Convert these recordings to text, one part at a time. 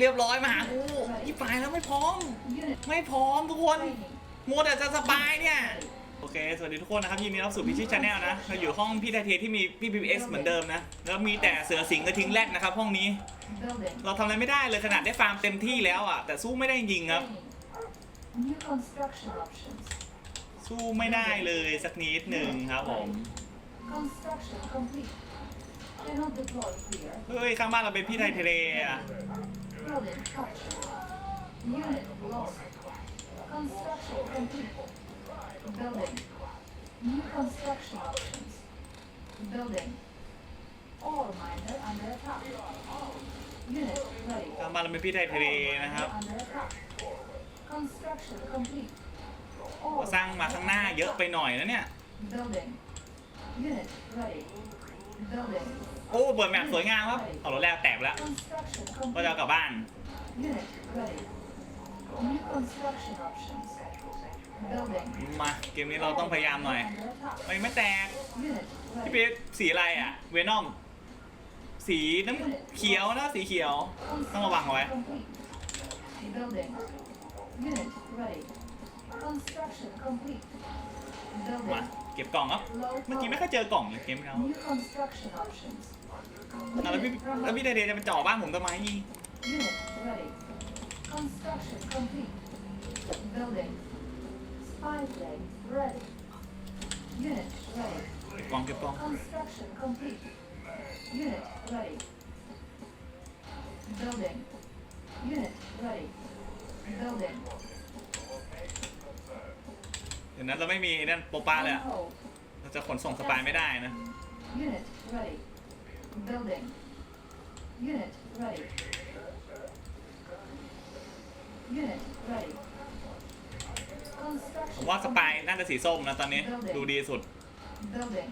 เรียบร้อยมาหากูอีปลายแล้วไม่พร้อม Unit ไม่พร้อมทุกคน training. มัวแต่จะสบายเนี่ยโอเค สวัสดีทุกคนนะครับยินดีต้อนรับสู่พิชิตชาแนลนะ เราอยู่ห้องพี่ไทเทที่มีพี่พีเอสเหมือนเดิมนะ แล้วมีแต่เสือสิงกระทิงแรดนะครับห้องนี้ Building. เราทำอะไรไม่ได้เลยขนาดได้ฟาร์มเต็มที่แล้วอะ แต่สู้ไม่ได้จริงๆครับ Training. New construction options. สู้ไม่ได้เลยสักนิดหนึ่งครับผม Construction complete. Cannot deploy here. เฮ้ย ข้างบ้านเราเป็นพี่ไทเทอะ Building captured. Unit lost. Construction complete. Building. New construction options. Building. Ore miner under attack. Unit ready. ข้างบ้านเราเป็นพี่ไทเทนะครับ Under attack. Construction complete. ก็ Ore สร้างมาข้างหน้าเยอะไปหน่อยนะเนี่ย Building. Unit ready. โอ้เปิดแมปสวยงามครับเอารถแรกแตกแล้ว ก็จะเอากลับบ้านมาเกมนี้เราต้องพยายามหน่อยไม่ไม่แตกพี่เบสสีอะไรอะ เวนอมสีน้ำเขียวนะสีเขียว ต้องระวังไว้ Complete. Building. Unit ready. Construction complete. มา Building. เก็บกล่องครับ Low เมื่อกี้ไม่ power. ค่อยเจอกล่องเลยเกมเขา New construction options. แล้วพี่ Unit แล้วพี่เด remote. เดจะมาจ่อบ้านผมทำไม Unit ready. Construction complete. Building. Spy plane ready. Unit ready. เก็บกล่องเก็บกล่อง Construction complete. Unit ready. นั้นเราไม่มีนั่นโปรป้าเลย On อะ hold. เราจะขนส่งสปายไม่ได้นะ Unit ready. Building. Unit ready. Unit ready. ผม Construction ว่าสปาย complete. น่าจะสีส้มนะตอนนี้ดูดีสุด Building.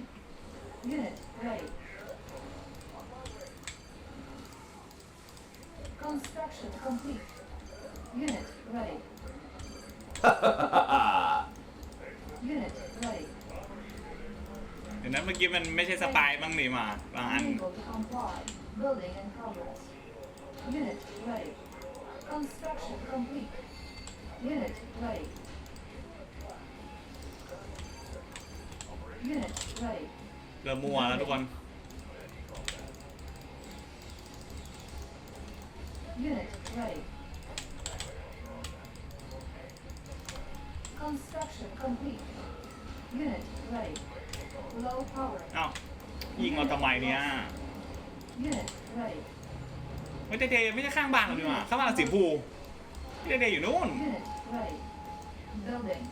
Unit ready. Construction complete. Unit ready. Unit ready. เดี๋ยวนั้นเมื่อกี้มันไม่ใช่สปายบ้างนี่มาบางอัน Unable to comply. Building in progress. Unit ready. Construction complete. Unit ready. Unit ready. เริ่มมัวแล้วทุกคน Unit ready. Construction complete. Unit ready. Low power. เอ้ายิงเราทำไมเนี่ย Unit ready. ไม่ได้เดไม่ใช่ข้างบ้านเราดีกว่าข้างบ้านเราสีชมพูพี่เดเดอยู่นู่น Unit ready. Building.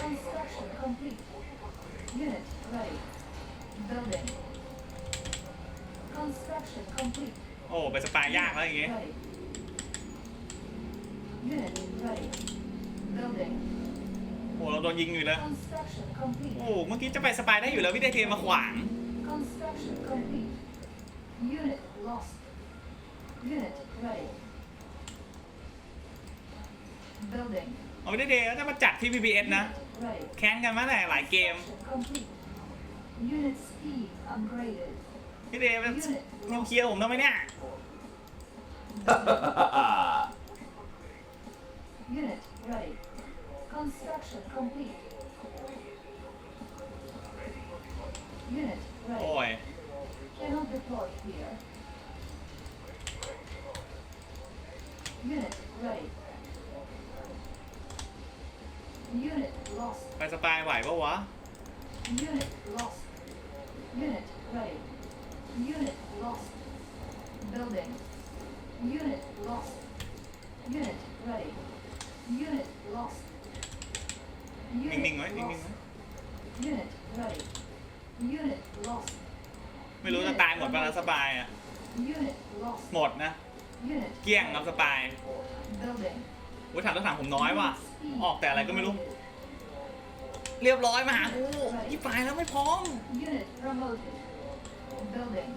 Construction complete. Unit ready. Building. Construction complete. โอ้ไปสปายยากแล้วอย่างงี้ Ready. Unit ready. Building. โอ้เราโดนยิงอยู่เลย Construction complete. โอ้เมื่อกี้จะไปสปายได้อยู่แล้วพี่เดเทมาขวาง Construction complete. Unit lost. Unit ready. Building. เอาพี่เดเทแล้วจะมาจัดที่ PBS นะ Ready. แค้นกันมาแต่หลายเกม Construction complete. Unit speed upgraded. พี่เดมันนิวเคลียร์ผมทำไมเนี่ย Unit ready. Construction complete. Unit โอ้ ready. ย Cannot deploy here. Unit ready. Unit lost. ไปสปายไหวปะวะ Unit lost. Unit ready. Unit lost. Building. Unit lost. Unit ready. Unit lost. นิ่งๆไว้ Unit นิ่งๆ lost. ไว้ Unit ready. Unit lost. ไม่รู้จะตายหมดปะละสปายอะ Unit lost. หมดนะ Unit เกลี้ยงครับสปาย building. อุ้ยถังรถถังผมน้อยว่ะ ออกแต่อะไรก็ไม่รู้ เรียบร้อยมาหากูยี่ปลายแล้วไม่พร้อม Unit promoted. Building.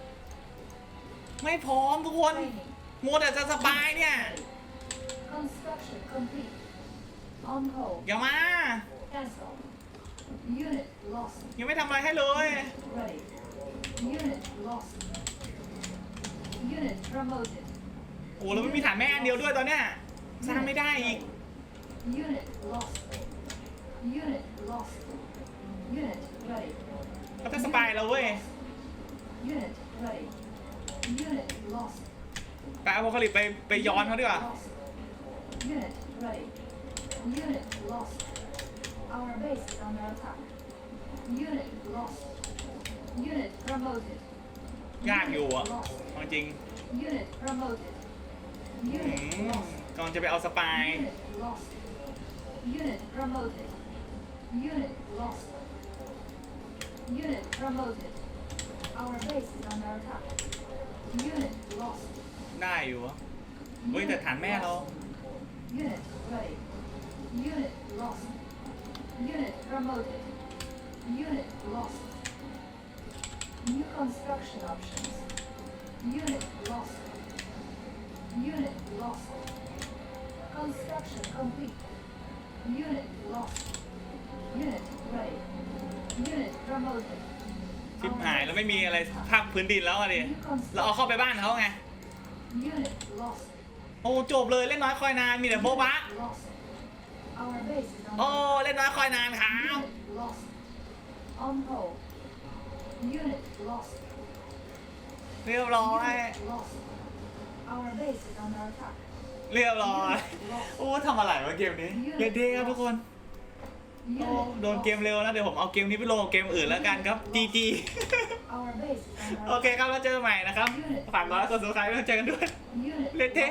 ไม่พร้อมทุกคน Training. มัวแต่จะสบายเนี่ย Construction complete. On hold. อย่ามา Cancel. Unit lost. ยังไม่ทำอะไรให้เลย Ready. Unit lost. Unit promoted. โอ้แล้วไม่มีฐานแม่อันเดียวด้วยตอนเนี้ยสร้างไม่ได้อีก Unit lost. Unit lost. Unit ready. เขาจะสปายเราเว้ย Unit ready. Unit lost. ไปเอาโพคาลิปไปไปย้อนเขาดีกว่า Lost. Unit ready. Unit lost. Our base is under attack. Unit lost. Unit promoted. ยากอยู่อะ Unit lost. เอาจริง Unit promoted. อื Unit ม lost. ก่อนจะไปเอาสปาย Unit lost. Unit promoted. Unit lost. Unit promoted. Our base is under attack. Unit lost. ได้อยู่อะเฮ้ย แต่ฐานแม่เรา Unit ready. Unit lost. Unit promoted. Unit lost. New construction options. Unit lost. Unit lost. Construction complete. Unit lost. Unit ready. Unit promoted. ชิบหายแล้วไม่มีอะไรภาคพื้นดินแล้วอะดิเราเอาเข้าไปบ้านเขาไง Unit lost. โอ้จบเลยเล่นน้อยคอยนานมีแต่โบ๊ะบะ Lost. Our base is โอ้ under เล่นน้อยคอยนานครับ Unit lost. On hold. Unit lost. เรียบร้อย Unit lost. Our base is under attack. เรียบร้อย Unit lost. โอ้ทำอะไรวะเกมนี้เล่นเท่ครับทุกคนโอ้ Unit โดนเกม lost. เร็วนะเดี๋ยวผมเอาเกมนี้ไปลงกับเกมอื่นแล้วกันครับ GG Our base is under โอเคครับแล้วเจอกันใหม่นะครับ ฝากกดไลค์กดซับสไครต์แล้วเจอกันด้วย Unit เล่นเท่ lost.